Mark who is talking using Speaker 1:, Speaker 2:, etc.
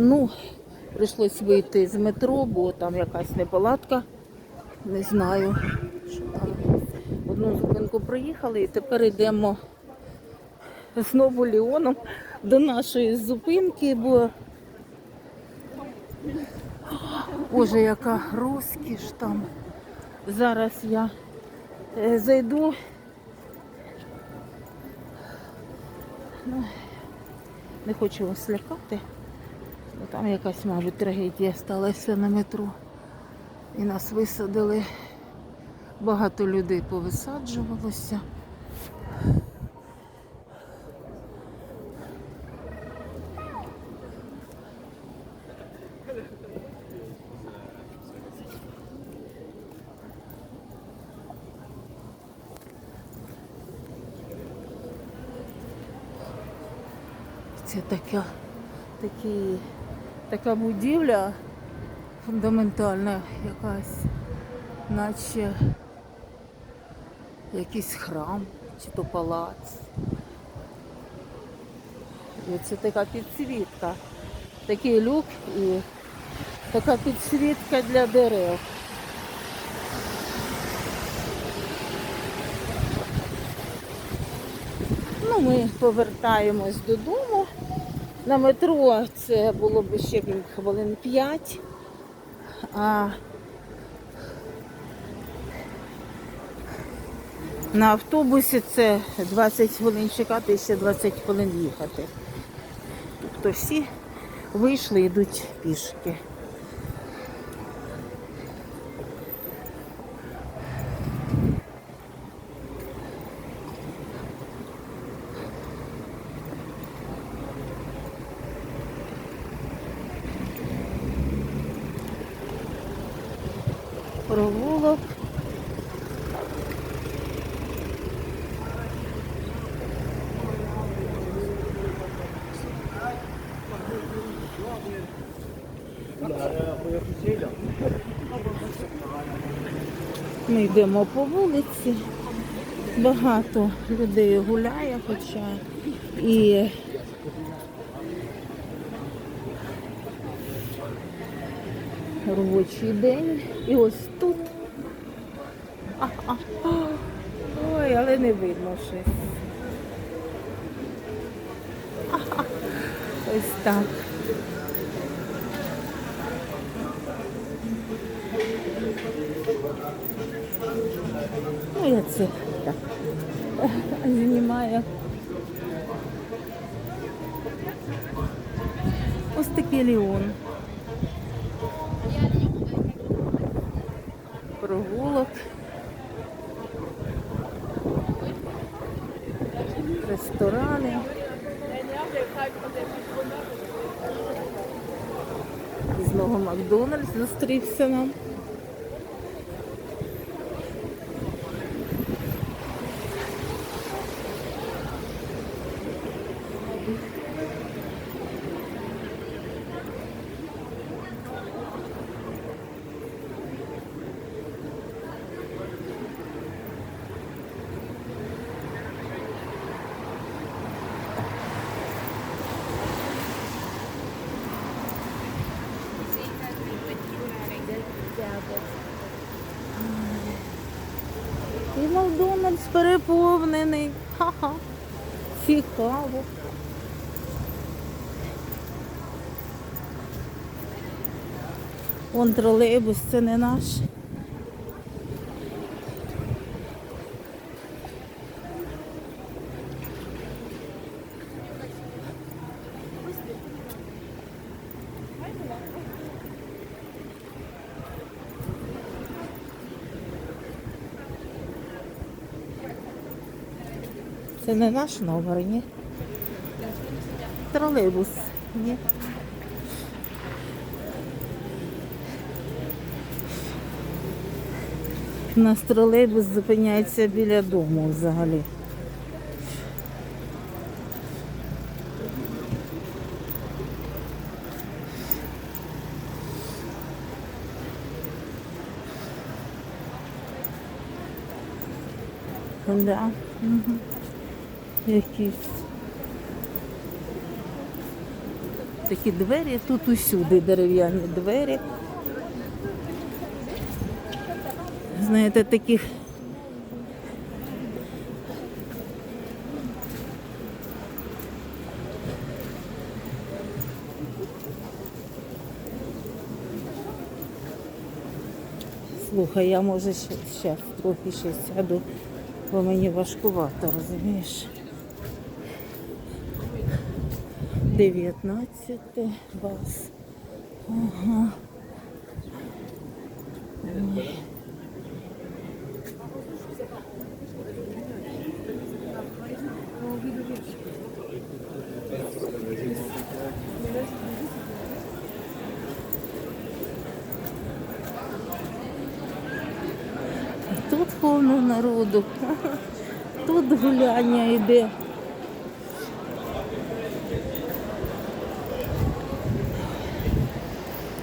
Speaker 1: Ну, прийшлось вийти з метро, бо там якась неполадка. Не знаю, що там. Одну зупинку проїхали і тепер йдемо знову Ліоном до нашої зупинки, бо Боже, яка розкіш там. Зараз я е, зайду. Ну, не хочу вас лякати. Бо Там якась, мабуть, трагедія сталася на метро. І нас висадили. Багато людей повисаджувалося. Це така, такі, така будівля фундаментальна якась, наче якийсь храм чи то палац. І це така підсвітка. Такий люк і така підсвітка для дерев. Ну, ми повертаємось додому. На метро це було б ще хвилин 5. А на автобусі це 20 хвилин чекати і ще 20 хвилин їхати. Тобто всі вийшли, йдуть пішки. Провулок. Ми йдемо по вулиці. Багато людей гуляє, хоча і робочий день. І ось тут. Ой, але не видно. А-а. Ось так. Ну, я це так знімаю. Ось такий Ліон. Прогулок. Ресторани. І знову Макдональдс зустрівся нам. І Макдональдс переповнений. Ха-ха. Цікаво. Вон тролейбус, це не наш. Це не наш номер, ні? Тролейбус, ні. У нас тролейбус зупиняється біля дому взагалі. Да. Угу. Якийсь. такі двері, тут усюди дерев'яні двері. Знаєте, таких Слухай, я може ще зараз трохи ще сяду, бо мені важкувато, розумієш? 19 бас. Ага. Тут повно народу. Тут гуляння йде.